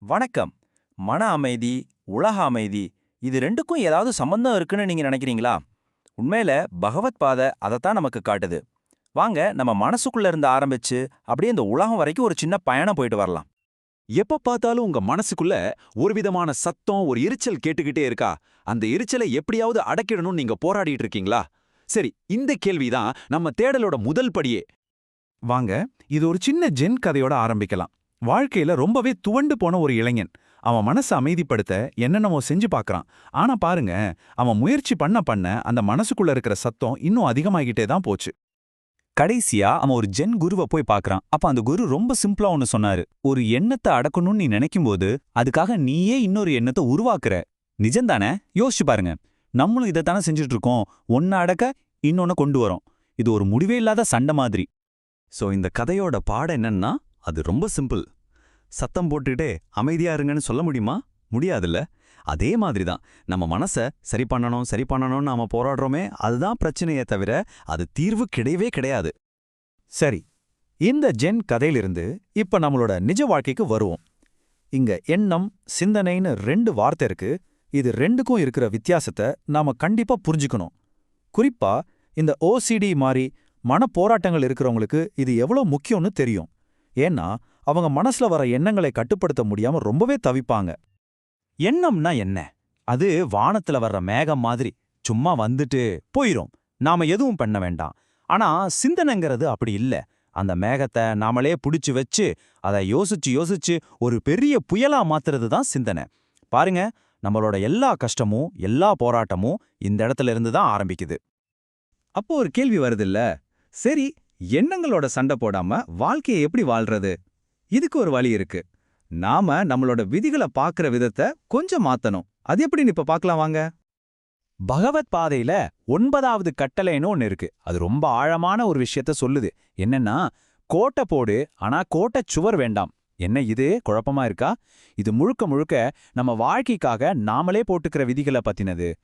வணக்கம். மன அமைதி உலக அமைதி இது ரெண்டுக்கும் ஏதாவது சம்பந்தம் இருக்குன்னு நீங்க நினைக்கிறீங்களா? உண்மையில பகவத் பாதை அதைத்தான் நமக்கு காட்டுது. வாங்க நம்ம மனசுக்குள்ள இருந்து ஆரம்பிச்சு அப்படியே இந்த உலகம் வரைக்கும் ஒரு சின்ன பயணம் போயிட்டு வரலாம். எப்ப பார்த்தாலும் உங்க மனசுக்குள்ள ஒரு விதமான சத்தம் ஒரு எரிச்சல் கேட்டுக்கிட்டே இருக்கா? அந்த எரிச்சலை எப்படியாவது அடக்கிடணும்னு நீங்க போராடிட்டு இருக்கீங்களா? சரி இந்த கேள்விதான் நம்ம தேடலோட முதல் படியே. வாங்க இது ஒரு சின்ன ஜென் கதையோட ஆரம்பிக்கலாம். வாழ்க்கையில ரொம்பவே துவண்டு போன ஒரு இளைஞன். அவன் மனசை அமைதிப்படுத்த என்னென்னமோ செஞ்சு பார்க்கறான் ஆனா பாருங்க அவன் முயற்சி பண்ண பண்ண அந்த மனசுக்குள்ள இருக்கிற சத்தம் இன்னும் அதிகமாகிட்டே தான் போச்சு. கடைசியா அவன் ஒரு ஜென் குருவை போய் பார்க்கறான் அப்ப அந்த குரு ரொம்ப சிம்பிளா ஒன்னு சொன்னாரு. ஒரு எண்ணத்தை அடக்கணும்னு நீ நினைக்கும்போது அதுக்காக நீயே இன்னொரு எண்ணத்தை உருவாக்குற. நிஜம்தானே? யோசிச்சு பாருங்க. நம்மளும் இதைத்தானே செஞ்சுட்டு இருக்கோம். ஒன்ன அடக்க இன்னொன்னு கொண்டு வரோம். இது ஒரு முடிவே இல்லாத சண்டை மாதிரி. சோ இந்த கதையோட பாடம் என்னன்னா அது ரொம்ப சிம்பிள். சத்தம் போட்டுக்கிட்டே அமைதியா இருங்கன்னு சொல்ல முடியுமா? முடியாதுல்ல. அதே மாதிரி தான் நம்ம மனசை சரி பண்ணணும் சரி பண்ணணும்னு நாம போராடுறோமே அதுதான் பிரச்சனையே தவிர அது தீர்வு கிடையவே கிடையாது. சரி இந்த ஜென் கதையிலிருந்து இப்ப நம்மளோட நிஜ வாழ்க்கைக்கு வருவோம். இங்க எண்ணம் சிந்தனைன்னு ரெண்டு வார்த்தை இருக்கு. இது ரெண்டுக்கும் இருக்கிற வித்தியாசத்தை நாம கண்டிப்பா புரிஞ்சுக்கணும். குறிப்பா இந்த ஓசிடி மாதிரி மனப்போராட்டங்கள் இருக்கிறவங்களுக்கு இது எவ்வளோ முக்கியம்னு தெரியும். ஏன்னா அவங்க மனசுல வர எண்ணங்களை கட்டுப்படுத்த முடியாம ரொம்பவே தவிப்பாங்க. எண்ணம்னா என்ன? அது வானத்துல வர்ற மேகம் மாதிரி. சும்மா வந்துட்டு போயிரும். நாம எதுவும் பண்ண வேண்டாம். ஆனா சிந்தனைங்கிறது அப்படி இல்ல. அந்த மேகத்தை நாமளே புடிச்சு வச்சு அதை யோசிச்சு யோசிச்சு ஒரு பெரிய புயலா மாத்துறது தான் சிந்தனை. பாருங்க நம்மளோட எல்லா கஷ்டமும் எல்லா போராட்டமும் இந்த இடத்துல இருந்து தான் ஆரம்பிக்குது. அப்போ ஒரு கேள்வி வருதுல்ல? சரி எண்ணங்களோட சண்டை போடாம வாழ்க்கையை எப்படி வாழ்றது? இதுக்கு ஒரு வழி இருக்கு. நாம நம்மளோட விதிகளை பார்க்கிற விதத்தை கொஞ்சம் மாத்தணும். அது எப்படின்னு இப்ப பார்க்கலாம் வாங்க. பகவத் பாதையில ஒன்பதாவது கட்டளைன்னு ஒன்னு இருக்கு. அது ரொம்ப ஆழமான ஒரு விஷயத்த சொல்லுது. என்னன்னா கோட்டை போடு ஆனா கோட்டை சுவர் வேண்டாம். என்ன இது? குழப்பமா இருக்கா? இது முழுக்க முழுக்க நம்ம வாழ்க்கைக்காக நாமளே போட்டுக்கிற விதிகளை பத்தினது.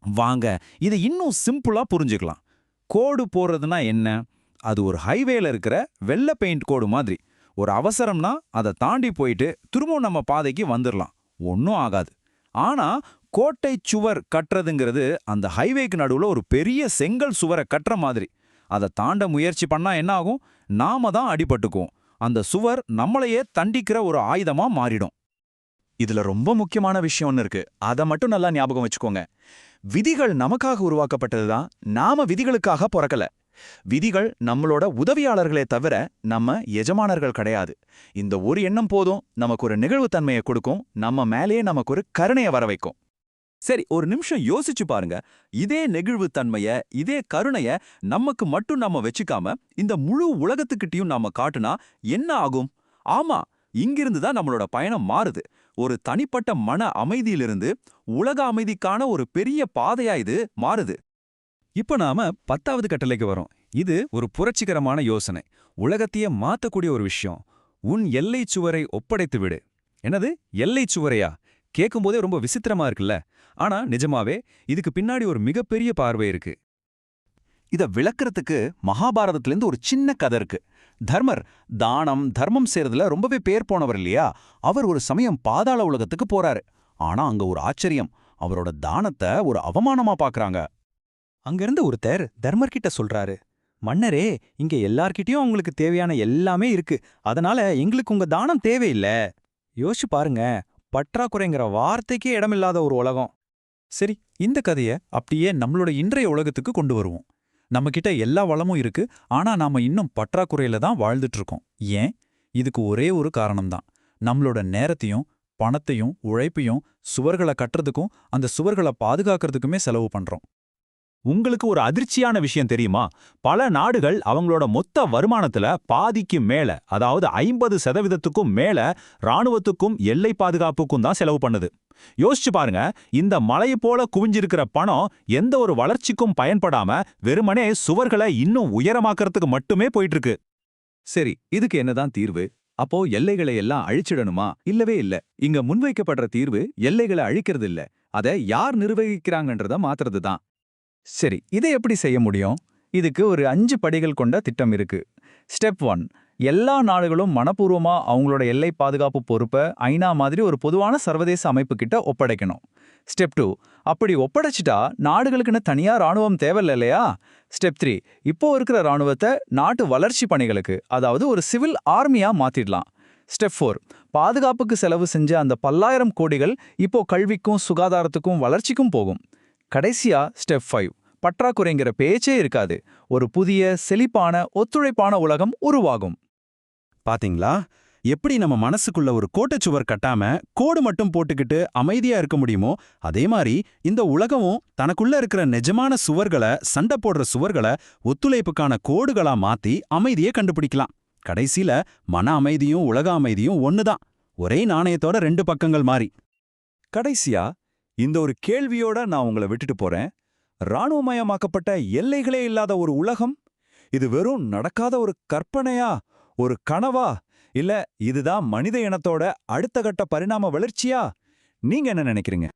வாங்க இதை இன்னும் சிம்பிளா புரிஞ்சுக்கலாம். கோடு போடுறதுனா என்ன? அது ஒரு ஹைவேல இருக்கிற வெள்ளை பெயிண்ட் கோடு மாதிரி. ஒரு அவசரம்னா அதை தாண்டி போயிட்டு திரும்பவும் நம்ம பாதைக்கு வந்துடலாம் ஒன்றும் ஆகாது. ஆனா கோட்டை சுவர் கட்டுறதுங்கிறது அந்த ஹைவேக்கு நடுவுல ஒரு பெரிய செங்கல் சுவரை கட்டுற மாதிரி. அதை தாண்ட முயற்சி பண்ணா என்ன ஆகும்? நாம தான் அடிபட்டுக்குவோம். அந்த சுவர் நம்மளையே தண்டிக்கிற ஒரு ஆயுதமா மாறிடும். இதுல ரொம்ப முக்கியமான விஷயம் ஒன்று இருக்கு. அதை மட்டும் நல்லா ஞாபகம் வச்சுக்கோங்க. விதிகள் நமக்காக உருவாக்கப்பட்டது தான் நாம விதிகளுக்காக பிறக்கல. விதிகள் நம்மளோட உதவியாளர்களே தவிர நம்ம எஜமானர்கள் கிடையாது. இந்த ஒரு எண்ணம் போதும் நமக்கு ஒரு நிகழ்வுத்தன்மையை கொடுக்கும் நம்ம மேலேயே நமக்கு ஒரு கருணையை வர வைக்கும். சரி ஒரு நிமிஷம் யோசிச்சு பாருங்க. இதே நெகிழ்வுத்தன்மைய இதே கருணைய நமக்கு மட்டும் நாம வச்சுக்காம இந்த முழு உலகத்துக்கிட்டயும் நாம காட்டுனா என்ன ஆகும்? ஆமா இங்கிருந்து தான் நம்மளோட பயணம் மாறுது. ஒரு தனிப்பட்ட மன அமைதியிலிருந்து உலக அமைதிக்கான ஒரு பெரிய பாதையா இது மாறுது. இப்ப நாம பத்தாவது கட்டளைக்கு வரோம். இது ஒரு புரட்சிகரமான யோசனை. உலகத்தையே மாத்தக்கூடிய ஒரு விஷயம். உன் எல்லை சுவரை ஒப்படைத்து விடு. என்னது? எல்லை சுவரையா? கேட்கும்போதே ரொம்ப விசித்திரமா இருக்குல்ல? ஆனா நிஜமாவே இதுக்கு பின்னாடி ஒரு மிகப்பெரிய பார்வை இருக்கு. இத விளக்கறதுக்கு மகாபாரதத்திலேருந்து ஒரு சின்ன கதை இருக்கு. தர்மர் தானம் தர்மம் செய்யறதுல ரொம்பவே பேர் போனவர் இல்லையா? அவர் ஒரு சமயம் பாதாள உலகத்துக்கு போறாரு. ஆனா அங்க ஒரு ஆச்சரியம். அவரோட தானத்தை ஒரு அவமானமா பாக்குறாங்க. அங்கிருந்த ஒருத்தர் தர்மர் கிட்ட சொல்றாரு மன்னரே இங்க எல்லார்கிட்டயும் உங்களுக்கு தேவையான எல்லாமே இருக்கு. அதனால எங்களுக்கு உங்க தானம் தேவையில்ல. யோசிச்சு பாருங்க பற்றாக்குறைங்கிற வார்த்தைக்கே இடமில்லாத ஒரு உலகம். சரி இந்த கதைய அப்படியே நம்மளோட இன்றைய உலகத்துக்கு கொண்டு வருவோம். நம்மகிட்ட எல்லா வளமும் இருக்கு ஆனா நாம இன்னும் பற்றாக்குறையில தான் வாழ்ந்துட்டு இருக்கோம் ஏன்? இதுக்கு ஒரே ஒரு காரணம்தான். நம்மளோட நேரத்தையும் பணத்தையும் உழைப்பையும் சுவர்களை கட்டுறதுக்கும் அந்த சுவர்களை பாதுகாக்கிறதுக்குமே செலவு பண்றோம். உங்களுக்கு ஒரு அதிர்ச்சியான விஷயம் தெரியுமா? பல நாடுகள் அவங்களோட மொத்த வருமானத்துல பாதிக்கு மேல அதாவது ஐம்பது சதவீதத்துக்கும் மேல ராணுவத்துக்கும் எல்லை பாதுகாப்புக்கும் தான் செலவு பண்ணுது. யோசிச்சு பாருங்க இந்த மலையை போல குவிஞ்சிருக்கிற பணம் எந்த ஒரு வளர்ச்சிக்கும் பயன்படாம வெறுமனே சுவர்களை இன்னும் உயரமாக்குறதுக்கு மட்டுமே போயிட்டு இருக்கு சரி இதுக்கு என்னதான் தீர்வு? அப்போ எல்லைகளை எல்லாம் அழிச்சிடணுமா? இல்லவே இல்ல. இங்க முன்வைக்கப்படுற தீர்வு எல்லைகளை அழிக்கிறது இல்ல அதை யார் நிர்வகிக்கிறாங்கன்றத மாத்துறது தான் சரி இதை எப்படி செய்ய முடியும்? இதுக்கு ஒரு அஞ்சு படிகள் கொண்ட திட்டம் இருக்கு. ஸ்டெப் ஒன் எல்லா நாடுகளும் மனப்பூர்வமா அவங்களோட எல்லை பாதுகாப்பு பொறுப்பை ஐநா மாதிரி ஒரு பொதுவான சர்வதேச அமைப்பு கிட்ட ஒப்படைக்கணும். ஸ்டெப் டூ அப்படி ஒப்படைச்சிட்டா நாடுகளுக்குன்னு தனியா ராணுவம் தேவையில்ல இல்லையா? ஸ்டெப் த்ரீ இப்போ இருக்கிற ராணுவத்தை நாட்டு வளர்ச்சி பணிகளுக்கு அதாவது ஒரு சிவில் ஆர்மியா மாத்திடலாம். ஸ்டெப் ஃபோர் பாதுகாப்புக்கு செலவு செஞ்ச அந்த பல்லாயிரம் கோடிகள் இப்போ கல்விக்கும் சுகாதாரத்துக்கும் வளர்ச்சிக்கும் போகும். கடைசியா ஸ்டெப் ஃபைவ் பற்றாக்குறைங்கிற பேச்சே இருக்காது. ஒரு புதிய செழிப்பான ஒத்துழைப்பான உலகம் உருவாகும். பாத்தீங்களா? எப்படி நம்ம மனசுக்குள்ள ஒரு கோட்டைச்சுவர் கட்டாம கோடு மட்டும் போட்டுக்கிட்டு அமைதியா இருக்க முடியுமோ அதே மாதிரி இந்த உலகமும் தனக்குள்ள இருக்கிற நிஜமான சுவர்களை சண்டை போடுற சுவர்களை ஒத்துழைப்புக்கான கோடுகளா மாத்தி அமைதியை கண்டுபிடிக்கலாம். கடைசியில மன அமைதியும் உலக அமைதியும் ஒண்ணுதான். ஒரே நாணயத்தோட ரெண்டு பக்கங்கள் மாறி. கடைசியா இந்த ஒரு கேள்வியோட நான் உங்களை விட்டுட்டு போறேன். ராணுவமயமாக்கப்பட்ட எல்லைகளே இல்லாத ஒரு உலகம்? இது வெறும் நடக்காத ஒரு கற்பனையா? ஒரு கனவா? இல்ல இதுதான் மனித இனத்தோட அடுத்த கட்ட பரிணாம வளர்ச்சியா? நீங்க என்ன நினைக்கிறீங்க?